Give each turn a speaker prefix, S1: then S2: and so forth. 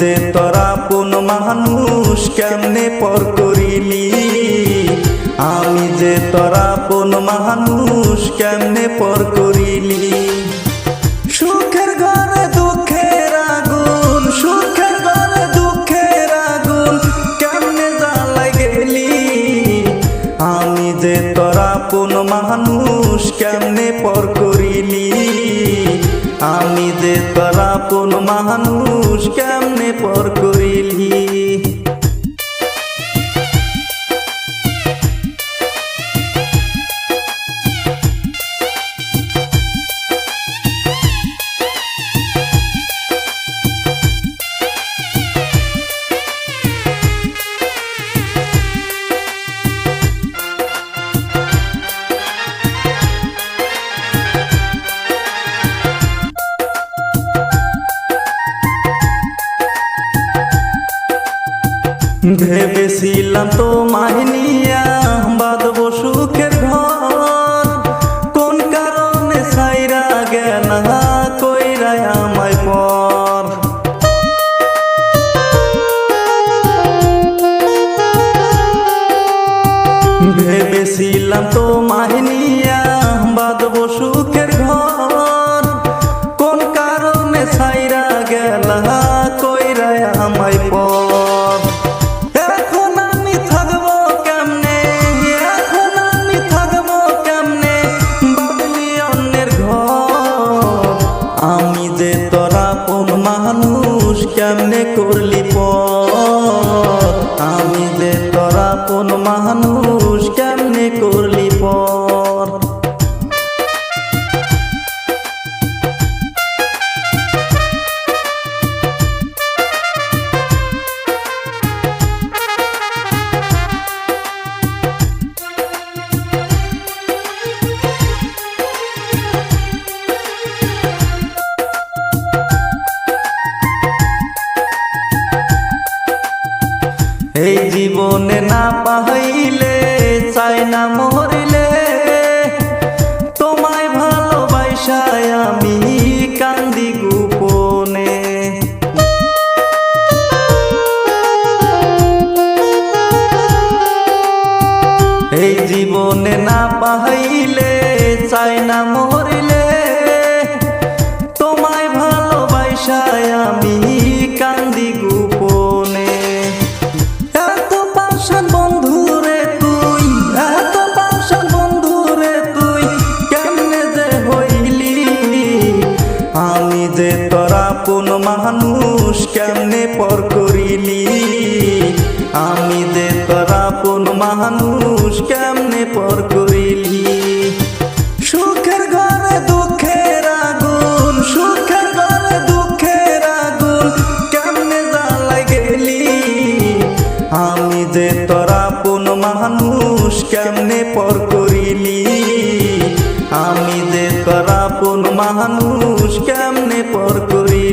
S1: যে তোরা কোন মানুষ কেমনে পর করিলি? আমি যে তোরা কোন মানুষ কেমনে পর করিলি? সুখের ঘরে দুঃখের আগুন, সুখের ঘরে দুঃখের আগুন, কেমনে আমি যে তোরা কোন মানুষ কেমনে পর করিলি? আমি যে তারা কোন মানুষ কেমনে পর করিলি? ভেবেছিলাম তো মাহিনিয়া বাঁধবো সুখের ঘর। কোন কারণে সাইরা গেলা কইরা আমায় পর? ভেবেছিলাম তো মাহিনিয়া কোন মানুষ কেমনে করলি পথ? আমি যে তোরা আপন মানুষ এই জীবনে না পাইলে চাই না মরিলে। তোমায় ভালোবাসায় আমি কান্দি গোপনে। এই জীবনে না পাইলে চাই না মরিলে। যে তোরা কোন মানুষ কেমনে পর করিলি? আমি যে তোরা কোন মানুষ কেমনে পর করিলি? সুখের ঘরে দুঃখের আগুন, সুখের ঘরে দুঃখের আগুন, কেমনে জ্বালাই গেলি? আমি যে তোরা কোন মানুষ কেমনে পর করিলি? আমি যে তোরা কোন মানুষ কেমনে পর করি?